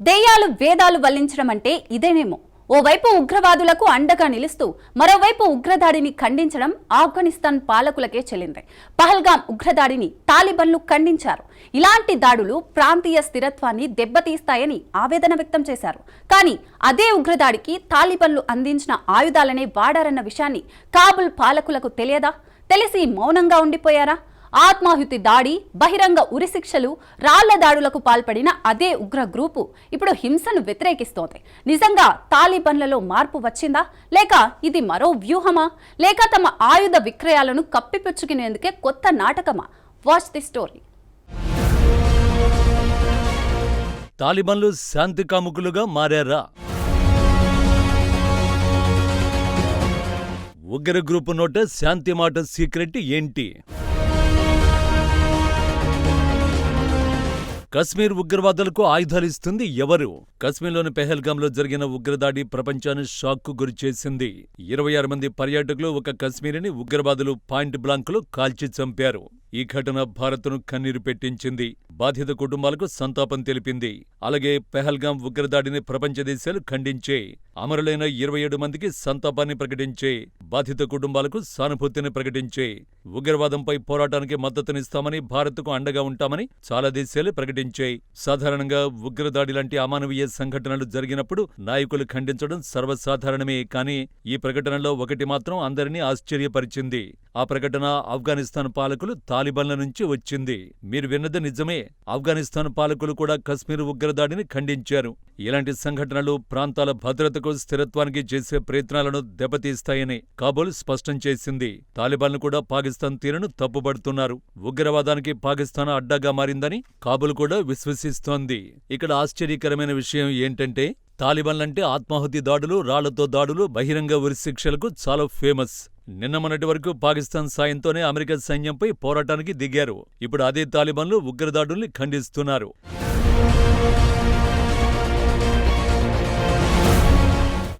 దెయ్యాలు వేదాలు వల్లించడం అంటే ఇదేనేమో. ఓవైపు ఉగ్రవాదులకు అండగా నిలుస్తూ మరోవైపు ఉగ్రదాడిని ఖండించడం ఆఫ్ఘనిస్తాన్ పాలకులకే చెల్లింది. పహల్గాం ఉగ్రదాడిని తాలిబన్లు ఖండించారు. ఇలాంటి దాడులు ప్రాంతీయ స్థిరత్వాన్ని దెబ్బతీస్తాయని ఆవేదన వ్యక్తం చేశారు. కానీ అదే ఉగ్రదాడికి తాలిబన్లు అందించిన ఆయుధాలనే వాడారన్న విషయాన్ని కాబుల్ పాలకులకు తెలియదా? తెలిసి మౌనంగా ఉండిపోయారా? ఆత్మాహుతి దాడి బహిరంగ ఉరిశిక్షలు రాళ్ళ దాడులకు పాల్పడిన అదే ఉగ్ర గ్రూపు ఇప్పుడు హింసను వ్యతిరేకిస్తోంది. నిజంగా తాలిబన్లలో మార్పు వచ్చిందా? లేక ఇది మరో వ్యూహమా? లేక తమ ఆయుధ విక్రయాలను కప్పిపుచ్చుకునేందుకే కొత్త నాటకమా? వాచ్ ది స్టోరీ తాలిబన్లు శాంతి కాముకులుగా మారారా? ఉగ్ర గ్రూపు నోట శాంతి మాట సీక్రెట్ ఏంటి? కశ్మీర్ ఉగ్రవాదులకు ఆయుధాలు ఇస్తుంది ఎవరు? కశ్మీర్లోని పెహల్గాంలో జరిగిన ఉగ్రదాడి ప్రపంచాన్ని షాక్కు గురిచేసింది ఇరవై ఆరు మంది పర్యాటకులు ఒక కశ్మీరీని ఉగ్రవాదులు పాయింట్ బ్లాంక్లో కాల్చి చంపారు. ఈ ఘటన భారత్ను కన్నీరు పెట్టించింది. బాధిత కుటుంబాలకు సంతాపం తెలిపింది. అలాగే పెహల్గాం ఉగ్రదాడిని ప్రపంచ దేశాలు ఖండించే అమరులైన ఇరవై ఏడు మందికి సంతాపాన్ని ప్రకటించే బాధిత కుటుంబాలకు సానుభూతిని ప్రకటించే ఉగ్రవాదంపై పోరాటానికి మద్దతునిస్తామని భారత్కు అండగా ఉంటామని చాలా దేశాలు ప్రకటించాయి సాధారణంగా ఉగ్రదాడి లాంటి అమానవీయ సంఘటనలు జరిగినప్పుడు నాయకులు ఖండించడం సర్వసాధారణమే. కానీ ఈ ప్రకటనలో ఒకటి మాత్రం అందరినీ ఆశ్చర్యపరిచింది. ఆ ప్రకటన ఆఫ్ఘనిస్తాన్ పాలకులు తాలిబన్ల నుంచి వచ్చింది. మీరు విన్నది నిజమే. ఆఫ్ఘనిస్తాన్ పాలకులు కూడా కశ్మీర్ ఉగ్రదాడిని ఖండించారు. ఇలాంటి సంఘటనలు ప్రాంతాల భద్రతకు స్థిరత్వానికి చేసే ప్రయత్నాలను దెబ్బతీస్తాయని కాబూల్ స్పష్టం చేసింది. తాలిబాన్లు కూడా పాకిస్తాన్ తీరును తప్పుబడుతున్నారు. ఉగ్రవాదానికి పాకిస్తాన్ అడ్డాగా మారిందని కాబూల్ కూడా విశ్వసిస్తోంది. ఇక్కడ ఆశ్చర్యకరమైన విషయం ఏంటంటే తాలిబన్లంటే ఆత్మాహుతి దాడులు రాళ్ళతో దాడులు బహిరంగ ఉరిశిక్షలకు చాలా ఫేమస్. నిన్న మొన్నటి వరకు పాకిస్తాన్ సాయంతోనే అమెరికా సైన్యంపై పోరాటానికి దిగారు. ఇప్పుడు అదే తాలిబాన్లు ఉగ్రదాడుల్ని ఖండిస్తున్నారు.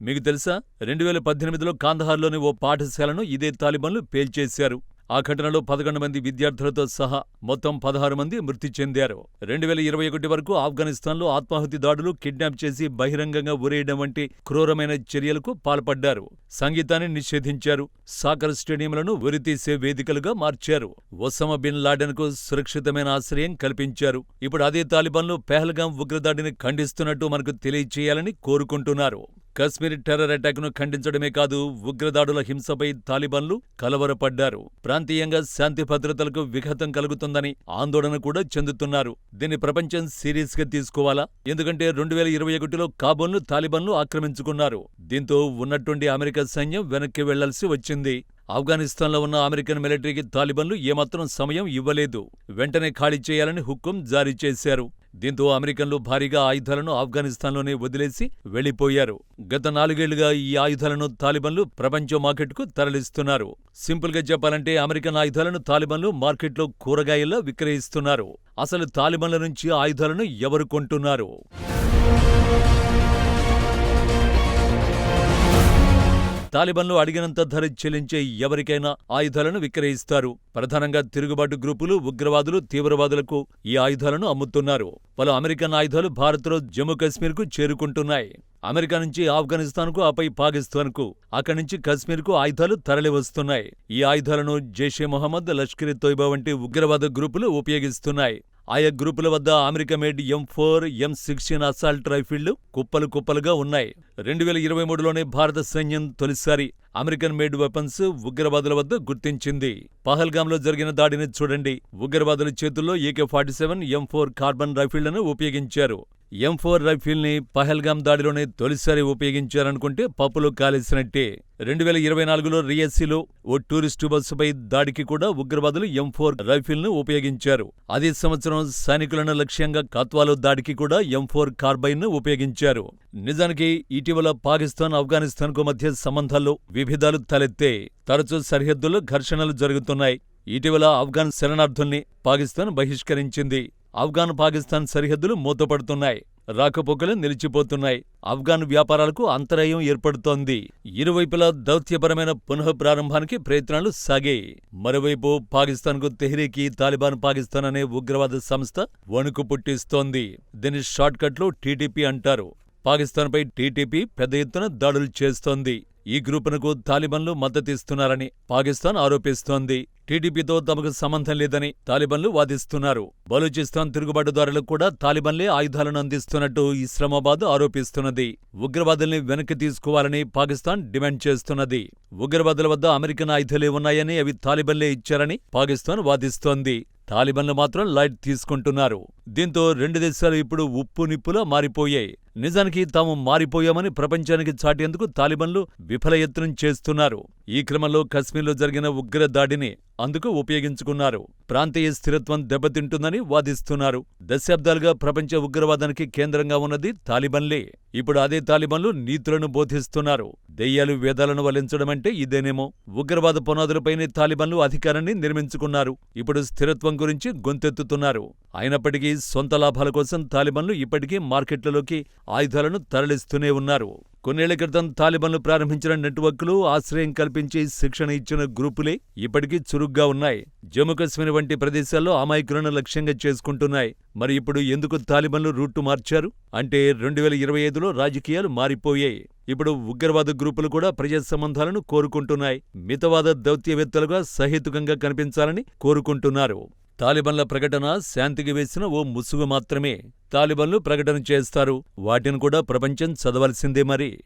మీకు తెలుసా? రెండు వేల పద్దెనిమిదిలో కాందహార్లోని ఓ పాఠశాలను ఇదే తాలిబాన్లు పేల్చేశారు. ఆ ఘటనలో పదకొండు మంది విద్యార్థులతో సహా మొత్తం పదహారు మంది మృతి చెందారు. రెండు వేల ఇరవై ఒకటి వరకు ఆఫ్ఘనిస్తాన్లో ఆత్మాహుతి దాడులు కిడ్నాప్ చేసి బహిరంగంగా ఉరేయడం వంటి క్రూరమైన చర్యలకు పాల్పడ్డారు. సంగీతాన్ని నిషేధించారు. సాకర్ స్టేడియంలను ఉరితీసే వేదికలుగా మార్చారు. ఒసమ బిన్ లాడెన్కు సురక్షితమైన ఆశ్రయం కల్పించారు. ఇప్పుడు అదే తాలిబాన్లు పెహల్గాం ఉగ్రదాడిని ఖండిస్తున్నట్టు మనకు తెలియచేయాలని కోరుకుంటున్నారు. కశ్మీర్ టెర్రర్ అటాక్ను ఖండించడమే కాదు ఉగ్రదాడుల హింసపై తాలిబాన్లు కలవరపడ్డారు. ప్రాంతీయంగా శాంతి భద్రతలకు విఘాతం కలుగుతుందని ఆందోళన కూడా చెందుతున్నారు. దీన్ని ప్రపంచం సీరియస్గా తీసుకోవాలా? ఎందుకంటే రెండు వేల ఇరవై ఒకటిలో కాబూల్ను తాలిబాన్లు ఆక్రమించుకున్నారు. దీంతో ఉన్నట్టుండి అమెరికా సైన్యం వెనక్కి వెళ్ళాల్సి వచ్చింది. ఆఫ్ఘనిస్తాన్లో ఉన్న అమెరికన్ మిలిటరీకి తాలిబన్లు ఏమాత్రం సమయం ఇవ్వలేదు. వెంటనే ఖాళీ చేయాలని హుక్కుం జారీ చేశారు. దీంతో అమెరికన్లు భారీగా ఆయుధాలను ఆఫ్ఘనిస్తాన్లోనే వదిలేసి వెళ్ళిపోయారు గత నాలుగేళ్ళుగా ఈ ఆయుధాలను తాలిబన్లు ప్రపంచ మార్కెట్కు తరలిస్తున్నారు. సింపుల్గా చెప్పాలంటే అమెరికన్ ఆయుధాలను తాలిబన్లు మార్కెట్లో కూరగాయల్లో విక్రయిస్తున్నారు. అసలు తాలిబన్ల నుంచి ఆయుధాలను ఎవరు కొంటున్నారు? తాలిబన్లు అడిగినంత ధర చెల్లించే ఎవరికైనా ఆయుధాలను విక్రయిస్తారు. ప్రధానంగా తిరుగుబాటు గ్రూపులు ఉగ్రవాదులు తీవ్రవాదులకు ఈ ఆయుధాలను అమ్ముతున్నారు. పలు అమెరికన్ ఆయుధాలు భారత్లో జమ్మూ కశ్మీర్కు చేరుకుంటున్నాయి. అమెరికా నుంచి ఆఫ్ఘనిస్తాన్కు ఆపై పాకిస్తాన్కు అక్కడి నుంచి కశ్మీర్కు ఆయుధాలు తరలివస్తున్నాయి. ఈ ఆయుధాలను జైషే మొహమ్మద్ లష్కర్ తోయిబా వంటి ఉగ్రవాద గ్రూపులు ఉపయోగిస్తున్నాయి. ఆయా గ్రూపుల వద్ద America made M four M sixteen assault రైఫిళ్ళు కుప్పలు కుప్పలుగా ఉన్నాయి. రెండు వేల ఇరవై మూడులోనే భారత సైన్యం తొలిసారి అమెరికన్ మేడ్ వెపన్స్ ఉగ్రవాదుల వద్ద గుర్తించింది. పహల్గాంలో జరిగిన దాడిని చూడండి. ఉగ్రవాదుల చేతుల్లో AK forty seven M four carbine రైఫిళ్ళను ఉపయోగించారు. ఎం ఫోర్ రైఫిల్ని పహల్గామ్ దాడిలోనే తొలిసారి ఉపయోగించారనుకుంటే పప్పులో కాలేసినట్టే. రెండు వేల ఇరవై నాలుగులో రిఎస్సీలో ఓ టూరిస్టు బస్సుపై దాడికి కూడా ఉగ్రవాదులు ఎం ఫోర్ రైఫిల్ను ఉపయోగించారు. అదే సంవత్సరం సైనికులను లక్ష్యంగా కత్వాలో దాడికి కూడా ఎం ఫోర్ కార్బైన్ను ఉపయోగించారు. నిజానికి ఇటీవల పాకిస్తాన్ ఆఫ్ఘనిస్తాన్కు మధ్య సంబంధాల్లో విభేదాలు తలెత్తే తరచూ సరిహద్దుల్లో ఘర్షణలు జరుగుతున్నాయి. ఇటీవల ఆఫ్ఘన్ శరణార్థుల్ని పాకిస్తాన్ బహిష్కరించింది. ఆఫ్ఘాన్ పాకిస్తాన్ సరిహద్దులు మూతపడుతున్నాయి. రాకపోకలు నిలిచిపోతున్నాయి. ఆఫ్ఘాన్ వ్యాపారాలకు అంతరాయం ఏర్పడుతోంది. ఇరువైపులా దౌత్యపరమైన పునః ప్రారంభానికి ప్రయత్నాలు సాగాయి. మరోవైపు పాకిస్తాన్కు తెహ్రీకి తాలిబాన్ పాకిస్తాన్ అనే ఉగ్రవాద సంస్థ వణుకు పుట్టిస్తోంది. దీని షార్ట్కట్లో టీటీపీ అంటారు. పాకిస్తాన్పై టీటీపీ పెద్ద ఎత్తున దాడులు చేస్తోంది. ఈ గ్రూపునకు తాలిబాన్లు మద్దతిస్తున్నారని పాకిస్తాన్ ఆరోపిస్తోంది. టీడీపీతో తమకు సంబంధం లేదని తాలిబన్లు వాదిస్తున్నారు. బలూచిస్తాన్ తిరుగుబాటుదారులకు కూడా తాలిబన్లే ఆయుధాలను అందిస్తున్నట్టు ఇస్లామాబాద్ ఆరోపిస్తున్నది. ఉగ్రవాదుల్ని వెనక్కి తీసుకోవాలని పాకిస్తాన్ డిమాండ్ చేస్తున్నది. ఉగ్రవాదుల వద్ద అమెరికన్ ఆయుధాలే ఉన్నాయని అవి తాలిబన్లే ఇచ్చారని పాకిస్తాన్ వాదిస్తోంది. తాలిబన్లు మాత్రం లైట్ తీసుకుంటున్నారు. దీంతో రెండు దేశాలు ఇప్పుడు ఉప్పు నిప్పులా మారిపోయాయి. నిజానికి తాము మారిపోయామని ప్రపంచానికి చాటేందుకు తాలిబన్లు విఫలయత్నం చేస్తున్నారు. ఈ క్రమంలో కశ్మీర్లో జరిగిన ఉగ్ర దాడిని అందుకు ఉపయోగించుకున్నారు. ప్రాంతీయ స్థిరత్వం దెబ్బతింటుందని వాదిస్తున్నారు. దశాబ్దాలుగా ప్రపంచ ఉగ్రవాదానికి కేంద్రంగా ఉన్నది తాలిబన్లే. ఇప్పుడు అదే తాలిబన్లు నీతులను బోధిస్తున్నారు. దెయ్యాలు వేదాలను వలించడమంటే ఇదేనేమో. ఉగ్రవాద పునాదులపైనే తాలిబన్లు అధికారాన్ని నిర్మించుకున్నారు. ఇప్పుడు స్థిరత్వం గురించి గొంతెత్తుతున్నారు. అయినప్పటికీ సొంత లాభాల కోసం తాలిబన్లు ఇప్పటికీ మార్కెట్లలోకి ఆయుధాలను తరలిస్తూనే ఉన్నారు. కొన్నేళ్ళ క్రితం తాలిబన్లు ప్రారంభించిన నెట్వర్క్లు ఆశ్రయం కల్పించి శిక్షణ ఇచ్చిన గ్రూపులే ఇప్పటికీ చురుగ్గా ఉన్నాయి. జమ్మూ కశ్మీర్ వంటి ప్రదేశాల్లో అమాయకులను లక్ష్యంగా చేసుకుంటున్నాయి. మరి ఇప్పుడు ఎందుకు తాలిబన్లు రూట్టు మార్చారు? అంటే రెండు వేల ఇరవై ఐదులో రాజకీయాలు మారిపోయాయి. ఇప్పుడు ఉగ్రవాద గ్రూపులు కూడా ప్రజా సంబంధాలను కోరుకుంటున్నాయి. మితవాద దౌత్యవేత్తలుగా సహేతుకంగా కనిపించాలని కోరుకుంటున్నారు. తాలిబన్ల ప్రకటన శాంతికి వేసిన ఓ ముసుగు మాత్రమే. తాలిబన్లు ప్రకటన చేస్తారు. వాటిని కూడా ప్రపంచం చదవలసిందే మరి.